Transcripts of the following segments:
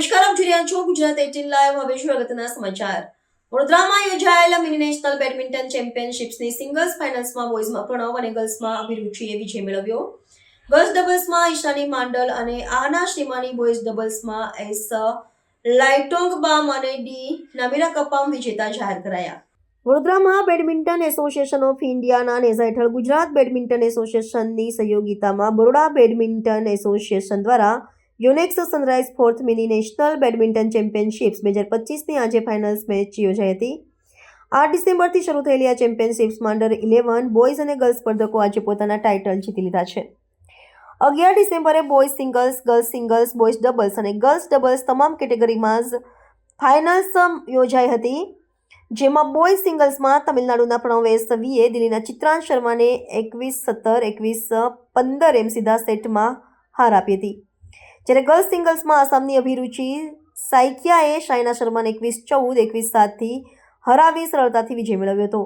નમસ્કાર આપ રહ્યા છો ગુજરાત એટીન લાઈવ, હવે અગત્યના સમાચાર? વડોદરામાં યોજાયેલા મિની નેશનલ બેડમિન્ટન ચેમ્પિયનશિપ્સની સિંગલ્સ ફાઇનલ્સમાં બોયઝમાં પ્રણવ અને ગર્લ્સમાં અભિરુચિએ વિજય મેળવ્યો. ગર્લ્સ ડબલ્સમાં ઈશાની માંડલ અને આના શ્રીમાની બોયઝ ડબલ્સમાં એસ લાઇટોંગ બામ અને ડી નમીરા કપામ વિજેતા જાહેર કરાયા. વડોદરામાં બેડમિન્ટન એસોસિએશન ઓફ ઇન્ડિયાના નેઝા હેઠળ ગુજરાત બેડમિન્ટન એસોસિએશનની સહયોગિતામાં બરોડા બેડમિન્ટન એસોસિએશન દ્વારા Yonex Sunrise fourth mini national badminton championships બે હજાર પચીસની આજે ફાઇનલ્સ મેચ યોજાઈ હતી. આઠ ડિસેમ્બરથી શરૂ થયેલી આ ચેમ્પિયનશિપ્સમાં અંડર ઇલેવન બોયઝ અને ગર્લ્સ સ્પર્ધકો આજે પોતાના ટાઇટલ જીતી લીધા છે. અગિયાર ડિસેમ્બરે boys singles, girls singles, boys doubles અને ગર્લ્સ ડબલ્સ તમામ કેટેગરીમાં ફાઇનલ્સ યોજાઈ હતી. જેમાં બોયઝ સિંગલ્સમાં તમિલનાડુના પ્રણવેશ વીએ દિલ્હીના ચિત્રાંશ શર્માને એકવીસ સત્તર, એકવીસ પંદર એમ સીધા સેટમાં હાર આપી હતી. જ્યારે ગર્લ્સ સિંગલ્સમાં આસામની અભિરુચિ સાઇકિયાએ શાયના શર્માને એકવીસ ચૌદ, એકવીસ સાતથી હરાવી સરળતાથી વિજય મેળવ્યો હતો.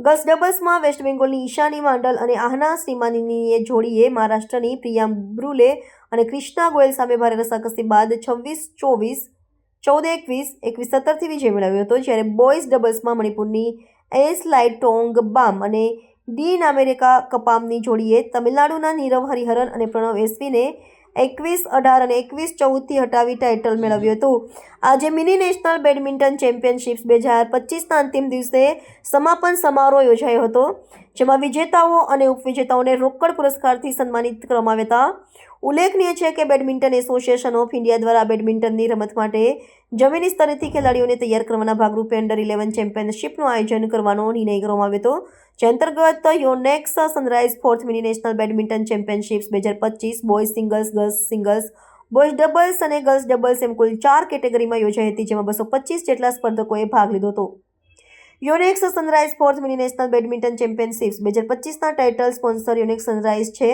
ગર્લ્સ ડબલ્સમાં વેસ્ટ બેંગોલની ઈશાની માંડલ અને આહના શ્રીમાનીની જોડીએ મહારાષ્ટ્રની પ્રિયા બ્રુલે અને ક્રિષ્ના ગોયલ સામે ભારે રસાકસી બાદ છવ્વીસ, ચોવીસ, ચૌદ, એકવીસ એકવીસ સત્તરથી વિજય મેળવ્યો હતો, જ્યારે બોયઝ ડબલ્સમાં મણિપુરની એસ લાઇટોંગ બામ અને ડીન અમેરિકા કપામની જોડીએ તમિલનાડુના નીરવ હરિહરન અને પ્રણવ એસવીને એકવીસ, અઢાર અને એકવીસ ચૌદથી હટાવી ટાઇટલ મેળવ્યું હતું. આજે મિની નેશનલ બેડમિન્ટન ચેમ્પિયનશિપ્સ બે હજાર પચીસના અંતિમ દિવસે સમાપન સમારોહ યોજાયો હતો, જેમાં વિજેતાઓ અને ઉપવિજેતાઓને રોકડ પુરસ્કારથી સન્માનિત કરવામાં આવ્યા હતા. ઉલ્લેખનીય છે કે બેડમિન્ટન એસોસિએશન ઓફ ઇન્ડિયા દ્વારા બેડમિન્ટનની રમત માટે જમીની સ્તરેથી ખેલાડીઓને તૈયાર કરવાના ભાગરૂપે અંડર ઇલેવન ચેમ્પિયનશિપનું આયોજન કરવાનો નિર્ણય કરવામાં આવ્યો હતો. જે અંતર્ગત Yonex Sunrise fourth mini national badminton championships બે હજાર પચીસ boy singles girls singles boys doubles અને ગર્લ્સ ડબલ્સ એમ કુલ ચાર કેટેગરીમાં યોજાઈ હતી, જેમાં બસો પચીસ જેટલા સ્પર્ધકોએ ભાગ લીધો હતો. Yonex Sunrise fourth mini national badminton championships બે હજાર પચીસના ટાઇટલ સ્પોન્સર યોનેક્સ સનરાઇઝ છે.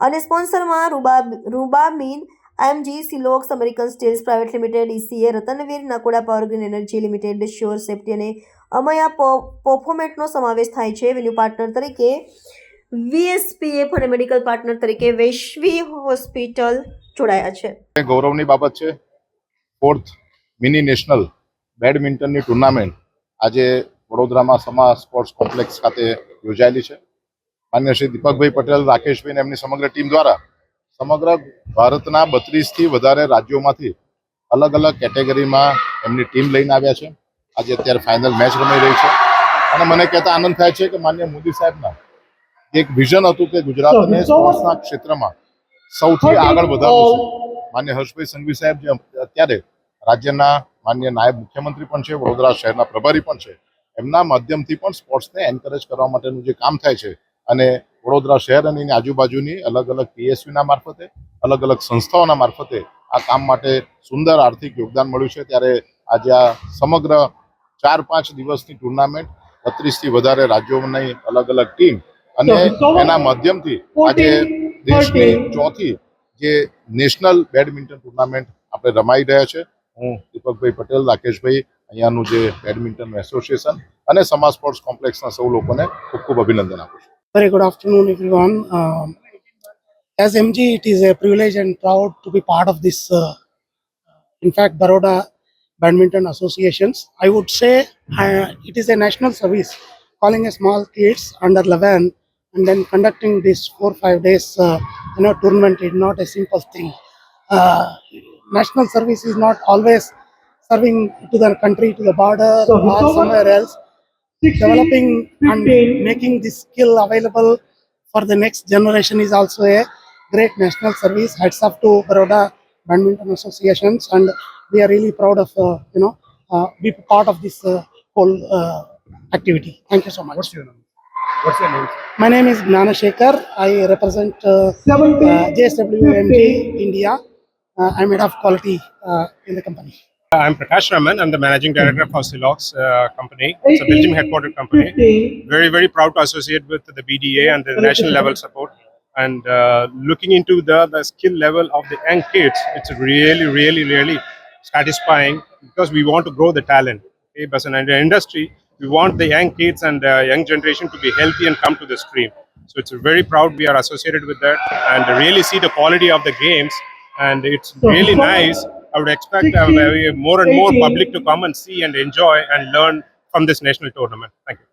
અને સ્પોન્સરમાં રૂબા Rubamin MG Silox American steels private limited, ECA, Ratnaveer, Nakoda power green energy limited, sure safety અને અમયા પોફોમેટનો સમાવેશ થાય છે. વેન્યુ પાર્ટનર તરીકે વીએસપીએફ અને મેડિકલ પાર્ટનર તરીકે વૈશ્વી હોસ્પિટલ જોડાયા છે. ગૌરવની બાબત છે. ફોર્થ મિની નેશનલ બેડમિન્ટનની ટુર્નામેન્ટ આજે વડોદરામાં સમા સ્પોર્ટ્સ કોમ્પ્લેક્સ ખાતે યોજાયેલી છે. માન્ય શ્રી દીપકભાઈ પટેલ રાકેશભાઈ એમની સમગ્ર ટીમ દ્વારા સમગ્ર ભારતના બત્રીસથી વધારે રાજ્યોમાંથી અલગ અલગ કેટેગરીમાં એમની ટીમ લઈને આવ્યા છે. આજે અત્યારે ફાઇનલ મેચ રમાઈ રહી છે. અને મને કહેતા આનંદ થાય છે કે માન્ય મોદી સાહેબના એક વિઝન હતું કે ગુજરાતને સ્પોર્ટ્સના ક્ષેત્રમાં સૌથી આગળ વધારવું છે. માન્ય હર્ષભાઈ સંઘવી સાહેબ જે અત્યારે રાજ્યના માન્ય નાયબ મુખ્યમંત્રી પણ છે વડોદરા શહેરના પ્રભારી પણ છે. એમના માધ્યમથી પણ સ્પોર્ટ્સને એન્કરેજ કરવા માટેનું જે કામ થાય છે અને વડોદરા શહેર અને એની આજુબાજુની અલગ અલગ પીએસયુના મારફતે અલગ અલગ સંસ્થાઓના મારફતે આ કામ માટે સુંદર આર્થિક યોગદાન મળ્યું છે. ત્યારે આજે આ સમગ્ર ચાર પાંચ દિવસની ટુર્નામેન્ટ બત્રીસથી વધારે રાજ્યોની અલગ અલગ ટીમ અને એના માધ્યમથી આજે દેશની ચોથી જે નેશનલ બેડમિન્ટન ટુર્નામેન્ટ આપણે રમાઈ રહ્યા છે. હું દીપકભાઈ પટેલ રાકેશભાઈ અહીંયાનું જે બેડમિન્ટન એસોસિએશન અને સમા સ્પોર્ટ્સ કોમ્પ્લેક્સના સૌ લોકોને ખૂબ ખૂબ અભિનંદન આપું છું. Very good afternoon, everyone. Um, as MG, it is a privilege and proud to be part of this. Uh, in fact, Baroda Badminton Associations. I would say uh, it is a national service, calling a small kids under 11 and then conducting this four five days, uh, you know, tournament is not a simple thing. Uh, national service is not always serving to the country, to the border or somewhere else developing and making this skill available for the next generation is also a great national service. Heads up to Baroda Badminton Associations, and we are really proud of uh, you know uh, be part of this uh, whole uh, activity. Thank you so much. What's your name? What's your name? My name is Gnana Shekhar. I represent uh, uh, JSWMG India. Uh, I'm head of quality uh, in the company. I'm Prakash Raman. I'm the managing director of Silox uh, company. It's a Belgium headquartered company. Very, very proud to associate with the BDA and the national level support. And uh, looking into the, the skill level of the young kids, it's really, really, really satisfying because we want to grow the talent. Okay? But in the industry, we want the young kids and uh, young generation to be healthy and come to the stream. So it's very proud we are associated with that and really see the quality of the games. And it's really nice I would expect uh, more and more public to come and see and enjoy and learn from this national tournament. Thank you.